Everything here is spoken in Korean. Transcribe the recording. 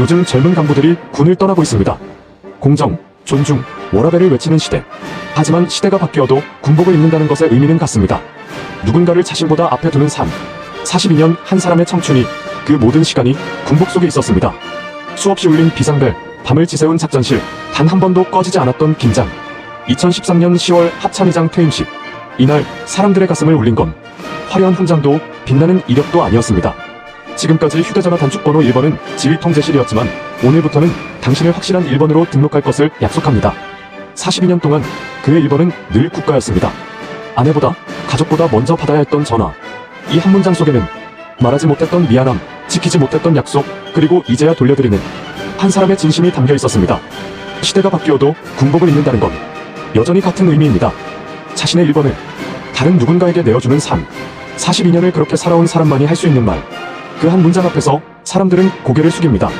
요즘 젊은 간부들이 군을 떠나고 있습니다. 공정, 존중, 워라밸을 외치는 시대. 하지만 시대가 바뀌어도 군복을 입는다는 것의 의미는 같습니다. 누군가를 자신보다 앞에 두는 삶. 42년 한 사람의 청춘이 그 모든 시간이 군복 속에 있었습니다. 수없이 울린 비상벨, 밤을 지새운 작전실, 단 한 번도 꺼지지 않았던 긴장. 2013년 10월 합참의장 퇴임식. 이날 사람들의 가슴을 울린 건 화려한 훈장도 빛나는 이력도 아니었습니다. 지금까지 휴대전화 단축번호 1번은 지휘통제실이었지만 오늘부터는 당신을 확실한 1번으로 등록할 것을 약속합니다. 42년 동안 그의 1번은 늘 국가였습니다. 아내보다 가족보다 먼저 받아야 했던 전화. 이 한 문장 속에는 말하지 못했던 미안함, 지키지 못했던 약속, 그리고 이제야 돌려드리는 한 사람의 진심이 담겨 있었습니다. 시대가 바뀌어도 군복을 입는다는 건 여전히 같은 의미입니다. 자신의 1번을 다른 누군가에게 내어주는 삶. 42년을 그렇게 살아온 사람만이 할 수 있는 말. 그 한 문장 앞에서 사람들은 고개를 숙입니다.